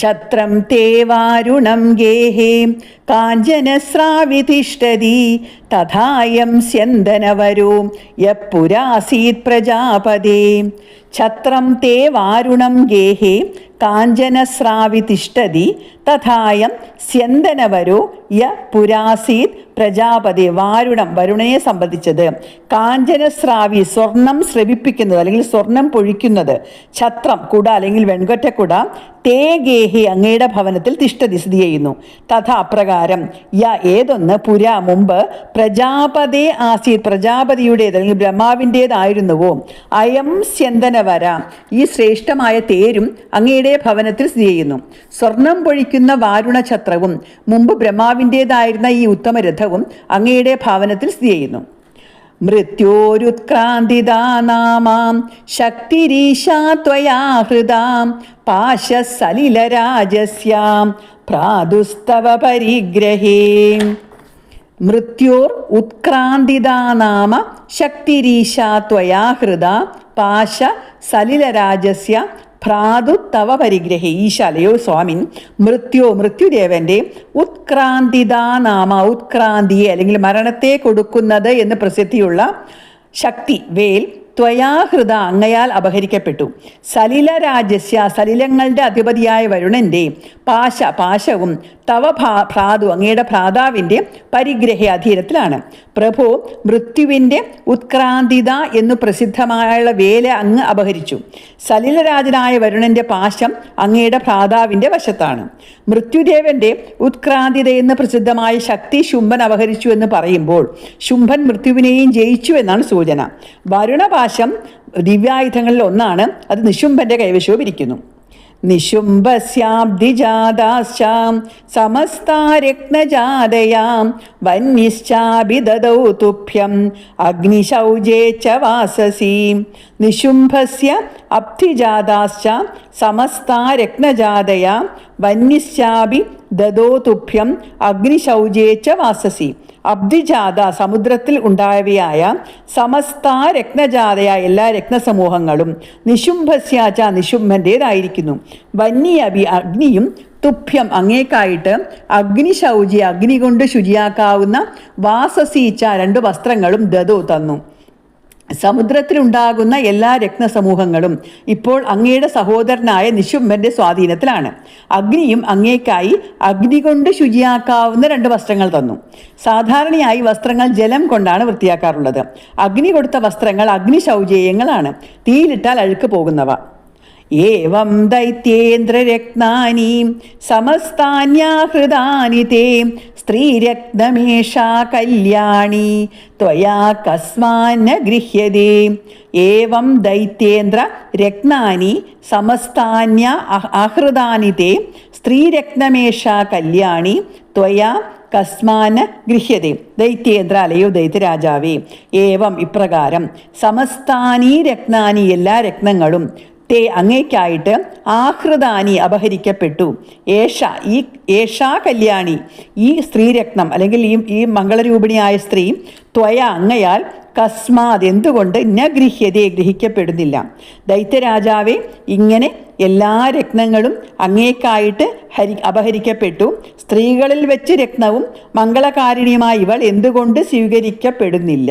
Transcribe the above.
ഛത്രം തേ വാരുണം ഗേഹേ കാഞ്ചനസ്രാവിധിഷ്ഠതി തഥായം സ്യന്തനവരോ യപ്പുരാസീത് പ്രജാപതേ. ഛത്രം തേ വാരുണം ഗേഹേ കാഞ്ചനസ്രാവി തിഷ്ടതി തഥായം സ്യന്തനവരോ യ പുരാസീത് പ്രജാപതി വാരുണം വരുണനെ സംബന്ധിച്ചത്. കാഞ്ചനസ്രാവി സ്വർണം ശ്രവിപ്പിക്കുന്നത് അല്ലെങ്കിൽ സ്വർണം പൊഴിക്കുന്നത് ഛത്രം കുട അല്ലെങ്കിൽ വെൺകൊറ്റക്കുട തേ ഗേഹി അങ്ങയുടെ ഭവനത്തിൽ തിഷ്ടതി സ്ഥിതി ചെയ്യുന്നു. തഥ അപ്രകാരം യ ഏതൊന്ന് പുര മുമ്പ് പ്രജാപതേ ആസീത് പ്രജാപതിയുടേത് അല്ലെങ്കിൽ ബ്രഹ്മാവിന്റേതായിരുന്നുവോ? അയം സ്യന്തനവര. ഈ ശ്രേഷ്ഠമായ തേരും അങ്ങയുടെ ഭവനത്തിൽ സ്ഥിതി ചെയ്യുന്നു. സ്വർണം പൊഴിക്കുന്ന വാരുണഛത്രവും മുമ്പ് ബ്രഹ്മാവിന്റേതായിരുന്ന ഈ ഉത്തമ രഥവും അങ്ങയുടെ ഭവനത്തിൽ സ്ഥിതി ചെയ്യുന്നു. മൃത്യോരുത്ക്രാന്തിതാ നാമാം ശക്തിരീശാ ത്വയാ ഹൃദാം പാശസലിലരാജസ്യാം പ്രാദുസ്തവ പരിഗ്രഹേ. മൃത്യോർ ഉത്ക്രാന്തിതാ നാമ ശക്തിരീശാ ഹൃദ പാശ സലിലരാജസ്യ ഭ്രാതു തവ ഈശാലയോ സ്വാമിൻ. മൃത്യോ മൃത്യുദേവന്റെ ഉത്ക്രാന്തിതാ നാമ ഉത്ക്രാന്തിയെ അല്ലെങ്കിൽ മരണത്തെ കൊടുക്കുന്നത് എന്ന് പ്രസിദ്ധിയുള്ള ശക്തി വേൽ ത്വയാഹൃത അങ്ങയാൽ അപഹരിക്കപ്പെട്ടു. സലില രാജസ്യ സലിലങ്ങളുടെ അധിപതിയായ വരുണന്റെ പാശ പാശവും തവ ഭാ ഭ്രാതു അങ്ങയുടെ ഭ്രാതാവിന്റെ പരിഗ്രഹ അധീനത്തിലാണ്. പ്രഭു മൃത്യുവിന്റെ ഉത്ക്രാന്തിത എന്നു പ്രസിദ്ധമായുള്ള വേല അങ്ങ് അപഹരിച്ചു. സലിലരാജനായ വരുണന്റെ പാശം അങ്ങയുടെ ഭ്രാതാവിന്റെ വശത്താണ്. മൃത്യുദേവന്റെ ഉത്ക്രാന്തിത എന്ന് പ്രസിദ്ധമായ ശക്തി ശുംഭൻ അപഹരിച്ചു എന്ന് പറയുമ്പോൾ ശുംഭൻ മൃത്യുവിനെയും ജയിച്ചു എന്നാണ് സൂചന. വരുണപാശം ദിവ്യായുധങ്ങളിൽ ഒന്നാണ്. അത് നിശുംഭന്റെ കൈവശവും ഇരിക്കുന്നു. നിശുംഭസ്യാബ്ധിജാതാശ്ചാം സമസ്താരത്നജാതയാം വന്യശ്ചാഭിദദൗ തുഭ്യം അഗ്നിശൗചേ ച വാസസി. നിശുംഭസ്യ അബ്ധിജാതാശ്ച സമസ്താരത്നജാതയാം വന്യശ്ചാഭി ദദോ തുഭ്യം അഗ്നിശൗചേ ച വാസസി. അബ്ദിജാത സമുദ്രത്തിൽ ഉണ്ടായവയായ സമസ്ത രത്നജാതയായ എല്ലാ രത്നസമൂഹങ്ങളും നിശുംഭസ്യാച നിശുംഭന്റേതായിരിക്കുന്നു വന്യഅഭി അഗ്നിയും തുഭ്യം അങ്ങേക്കായിട്ട് അഗ്നിശൗചി അഗ്നി കൊണ്ട് ശുചിയാക്കാവുന്ന വാസസീച്ച രണ്ട് വസ്ത്രങ്ങളും ദദോ തന്നു. സമുദ്രത്തിലുണ്ടാകുന്ന എല്ലാ രത്നസമൂഹങ്ങളും ഇപ്പോൾ അങ്ങയുടെ സഹോദരനായ നിശുംഭന്റെ സ്വാധീനത്തിലാണ്. അഗ്നിയും അങ്ങേക്കായി അഗ്നി കൊണ്ട് ശുചിയാക്കാവുന്ന രണ്ട് വസ്ത്രങ്ങൾ തന്നു. സാധാരണയായി വസ്ത്രങ്ങൾ ജലം കൊണ്ടാണ് വൃത്തിയാക്കാറുള്ളത്. അഗ്നി കൊടുത്ത വസ്ത്രങ്ങൾ അഗ്നി ശൗചേയങ്ങളാണ് തീയിലിട്ടാൽ അഴുക്ക് പോകുന്നവ. ഏവം ദൈത്യേന്ദ്രരത്നാനി സമസ്താന്യാഹൃതാനി തേ സ്ത്രീരത്നമേഷാ കല്യാണി ത്വയാ കസ്മാന്ന ഗൃഹ്യതേ. ഏവം ദൈത്യേന്ദ്ര രത്നാനി സമസ്താന്യ ആഹൃതാനി തേ. സ്ത്രീരത്നമേഷാ കല്യാണി ത്വയാ കസ്മാന് ഗൃഹ്യതേ. ദൈത്യേന്ദ്ര അലയോ ദൈത്യരാജാവേ ഏവം ഇപ്രകാരം സമസ്താനി രത്നാനി എല്ലാ രത്നങ്ങളും തേ അങ്ങേക്കായിട്ട് ആഹൃതാനി അപഹരിക്കപ്പെട്ടു. ഏഷ ഈ ഏഷാ കല്യാണി ഈ സ്ത്രീരത്നം അല്ലെങ്കിൽ ഈ ഈ മംഗളരൂപിണിയായ സ്ത്രീ ത്വയ അങ്ങയാൽ കസ്മാത് എന്തുകൊണ്ട് ന ഗൃഹ്യതയെ ഗ്രഹിക്കപ്പെടുന്നില്ല. ദൈത്യരാജാവെ ഇങ്ങനെ എല്ലാ രത്നങ്ങളും അങ്ങേക്കായിട്ട് ഹരി അപഹരിക്കപ്പെട്ടു. സ്ത്രീകളിൽ വെച്ച് രത്നവും മംഗളകാരിണിയുമായ ഇവൾ എന്തുകൊണ്ട് സ്വീകരിക്കപ്പെടുന്നില്ല?